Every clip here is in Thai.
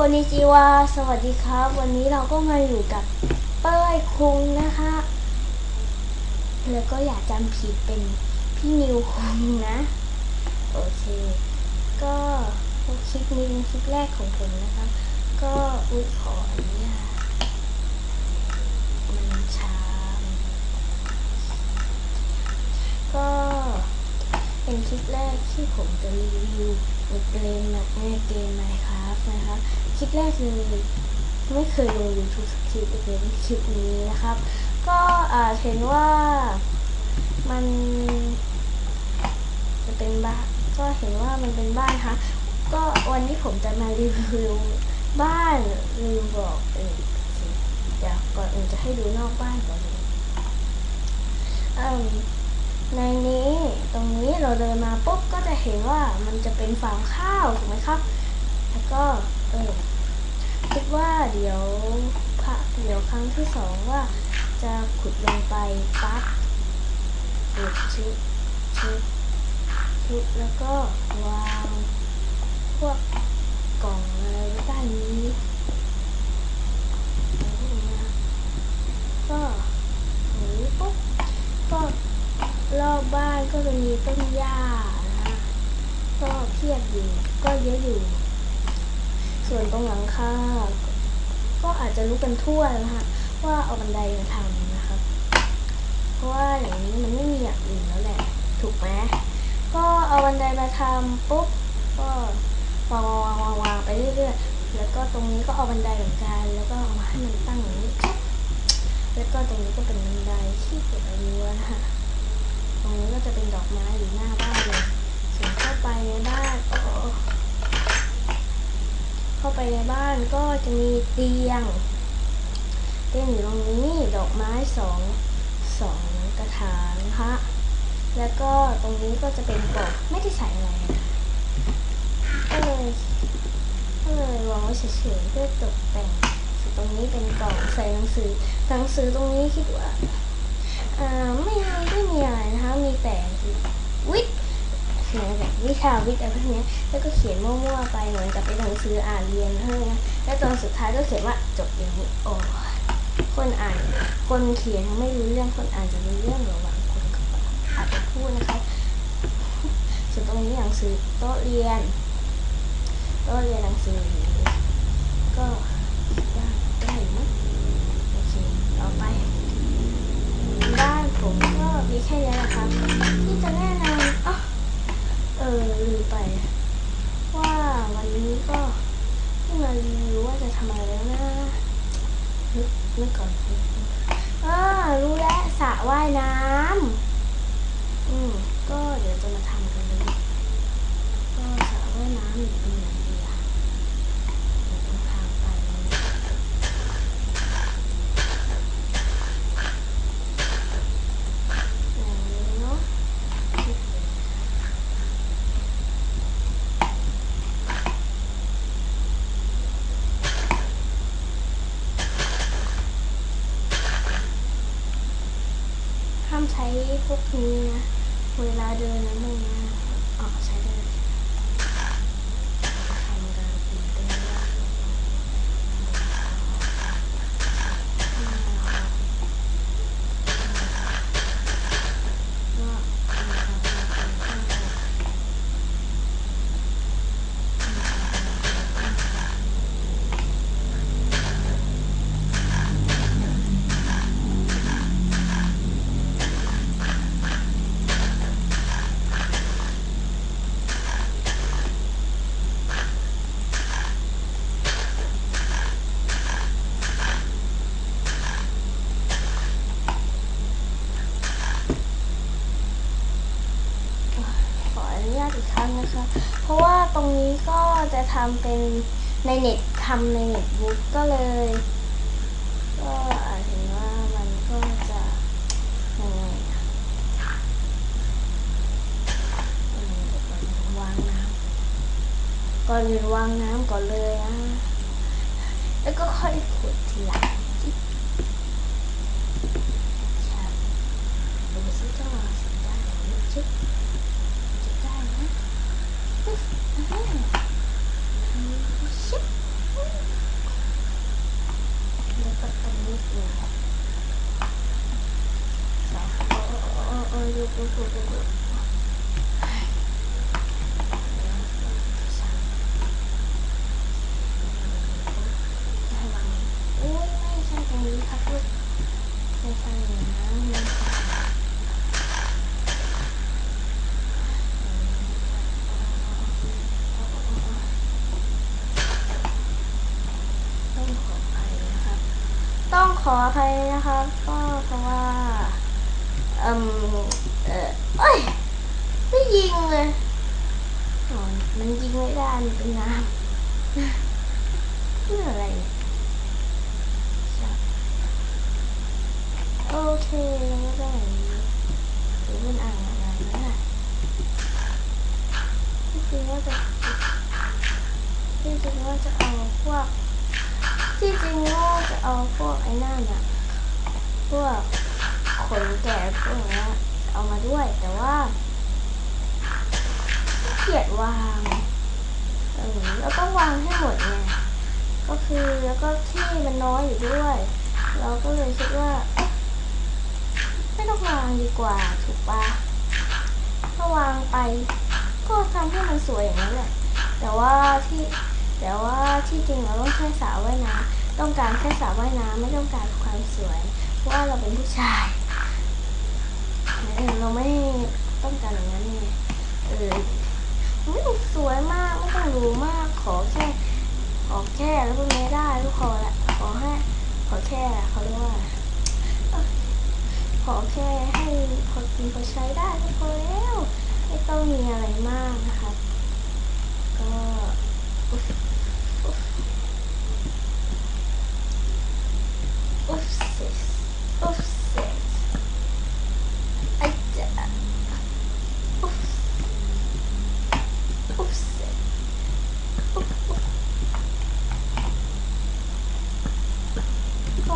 คนิจิวาสวัสดีครับ วันนี้เราก็มาอยู่กับเป้ยคุงนะคะ แล้วก็อย่าจำผิดเป็นพี่นิวคุงนะ โอเค ก็คลิปนี้เป็นคลิปแรกของผมนะคะ ก็อุ้ยขออนุญาตมันช้า ก็เป็นคลิปแรกที่ผม จะรีวิวเกมในเกม Minecraft นะครับคลิปแรกเลยไม่เคยลง YouTube คลิปเป็นคลิปนี้นะครับ ก็เห็นว่ามันจะเป็นบ้านก็เห็นว่ามันเป็นบ้านนะคะก็วันนี้ผมจะมารีวิวบ้านลืมบอกเออเดี๋ยวก่อนอื่นจะให้ดูนอกบ้านก่อนเลยอืมในนี้ ตรงนี้เราเดินมาปุ๊บก็จะเห็นว่ามันจะเป็นฟาร์มข้าวถูกไหมครับ แล้วก็เออคิดว่าเดี๋ยวพระเดี๋ยวครั้งที่สองว่าจะขุดลงไปปั๊บขุดชิดชิดชิดแล้วก็วางพวกกล่องอะไรไว้ใต้นี้อะไรพวกนี้นะก็อย่างนี้ปุ๊บก็ ร อบบ้านก็จะมีต้นหญ้านะก็เพียบอยู่ก็เยอะอยู่ ส่วนตรงหลังคาก็อาจจะรู้กันทั่วนะฮะว่าเอาบันไดมาทำนะครับ เพราะว่าอย่างนี้มันไม่มีอย่างอื่นแล้วแหละ ถูกไหมก็เอาบันไดมาทำปุ๊บก็วางวางวางวางวางไปเรื่อยๆแล้วก็ตรงนี้ก็เอาบันไดเหมือนกัน แล้วก็เอามาให้มันตั้งอย่างนี้แล้วก็ตรงนี้ก็เป็นบันไดที่เก็บเอารั้วนะฮะ ตรงนี้ก็จะเป็นดอกไม้อยู่หน้าบ้านเลยส่วนเข้าไปในบ้านเข้าไปในบ้านก็จะมีเตียง เตียงอยู่ตรงนี้ดอกไม้สองสองกระถางนะคะแล้วก็ตรงนี้ก็จะเป็นกล่องไม่ได้ใส่อะไรก็เลยก็เลยวางไว้เฉยๆเพื่อตกแต่งตรงนี้เป็นกล่องใส่หนังสือหนังสือตรงนี้คิดว่า อ่าไม่ไม่มีอะไรนะคะมีแต่วิทย์เขียนแบบวิชาวิทย์อะไรพวกนี้แล้วก็เขียนมั่วๆไปเหมือนกับเป็นหนังสืออ่านเรียนเท่านั้นนะแล้วตอนสุดท้ายก็เขียนว่าจบอย่างนี้โอ้ยคนอ่าน คนเขียนไม่รู้เรื่องคนอ่านจะรู้เรื่องหรือว่าคนก็อาจจะพูดนะคะส่วนตรงนี้หนังสือโต๊ะเรียนโต๊ะเรียนหนังสือก็ได้ได้อยู่มั้งโอเคต่อไป บ้านผมก็ มีแค่นี้นะครับที่จะแนะนำอ๋อเออลืมไป ว่าวันนี้ก็ที่มารีวิวว่าจะทำอะไรแล้วนะนึกก่อนอ่ารู้แล้วสระว่ายน้ำอืมก็เดี๋ยวจะมาทำกันเลย ก็สระว่ายน้ำอยู่ตรงไหนดีอะเดี๋ยวต้องทางไปเลย อย่างนี้เนาะห้ามใช้ พวกนี้นะ เวลาเดินนะมึงนะอ๋อใช้ได้เลยทำการปีนต้นไม้ก็ขออนุญาต คะเพราะว่าตรงนี้ก็จะทำเป็นในเน็ตทำในเน็ตบุ๊กก็เลย ก็อาจเห็นว่ามันก็จะยังไงอะอืมเดี๋ยวก่อนวางน้ำก่อนอื่นวางน้ำก่อนเลยนะแล้วก็ค่อยขุดทีหลังจิ๊บใช่ดูสิจะวางเสร็จได้ไหมจิ๊บ จะได้นะปึ๊บอ่าชิบอืม ดูดูดูดูให้วางโอ้ยไม่ใช่ตรงนี้ครับลูกไม่ใช่อย่างนั้นไม่ใช่ต้องขออภัยนะครับ ต้ องขออภัยนะครับก็เพราะว่าเอ่มเออเอ้ยไม่ยิงเลยมันยิงไม่ได้มันเป็นน้ำเพื่ออะไรโอเคแล้วก็ได้อย่างนี้หรือเป็นอ่างอะไรนั่นแหละที่จริงว่าจะที่จริงว่าจะเอาพวก ที่จริงว่าจะเอาพวกไอ้นั่นอะพวกขนแกะพวกนี้เอามาด้วยแต่ว่าเกียดวางเออแล้วก็วางให้หมดไงก็คือแล้วก็ที่มันน้อยอยู่ด้วย เราก็เลยคิดว่าไม่ต้องวางดีกว่าถูกปะถ้าวางไป ก็ทำให้มันสวยอย่างนั้นแหละแต่ว่าที่ แต่ว่าที่จริงเราต้องแค่สระว่ายน้ำต้องการแค่สระว่ายน้ำไม่ต้องการความสวย เพราะว่าเราเป็นผู้ชายเออเราไม่ต้องการอย่างนั้นไงเออไม่ต้องสวยมากไม่ต้องรู้มากขอแค่ขอแค่แล้วพวกนี้ได้ก็พอละขอให้ขอแค่เขาเรียกว่าขอแค่ให้พอกินพอใช้ได้ก็พอแล้ว ไม่ต้องมีอะไรมากนะคะ ก็อุ๊ฟอุ๊ฟอุ๊ฟเสร็จอุ๊ฟเสร็จ ไอ้เจ้าอุ๊บอุ๊บเสร็จอุ๊บอุ๊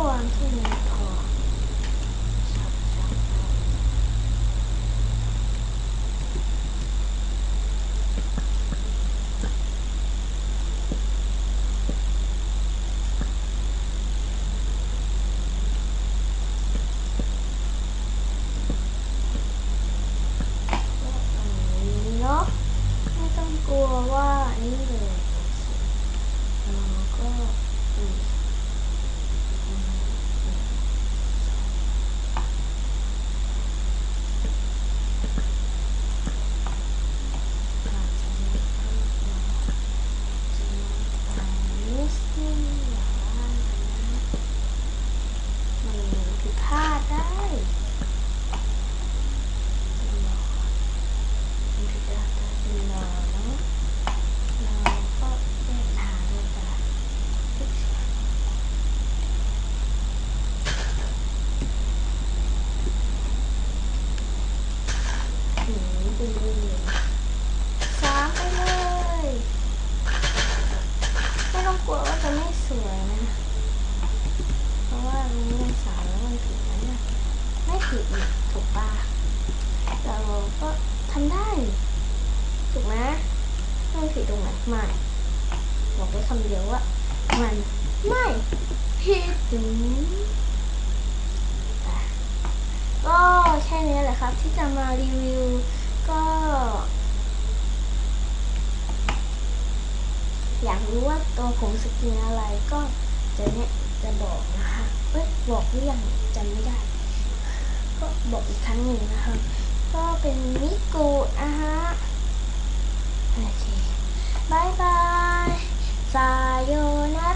บ ก็วางที่นี้พอชับชับชับตรงนี้เนาะไม่ต้องกลัวว่าอันนี้เลยเราก็อืมอืมอืมอาจจะไม่ค่อยกลัวจะน้อยไปนิดนึงอย่าว่านะมันผิดพลาดได้จะรอ มันถึงจะได้เป็นรอเนาะเราก็แก้ทางเลยจ้ะหืมไปเลยสามไปเลย ไม่ต้องกลัวว่าจะไม่สวยนะ เพราะว่าตรงนี้มันสามแล้วมันผิดนะเนี่ยไม่ผิดนี่ถูกปะเราก็ทำได้ ถูกไหมไม่ผิดตรงไหนไม่ บอกไว้คำเดียวว่า มันไม่ผิดถึงอ่ก็แค่นี้แหละครับ ที่จะมารีวิว ก็ อยากรู้ว่าตัวผมสกินอะไรก็จะเนี่ยจะบอกนะคะเอ้ยบอกหรือยังจำไม่ได้ ก็บอกอีกครั้งหนึ่งนะคะ ก็เป็นมิกูนะฮะโอเคบายบาย Sayonara.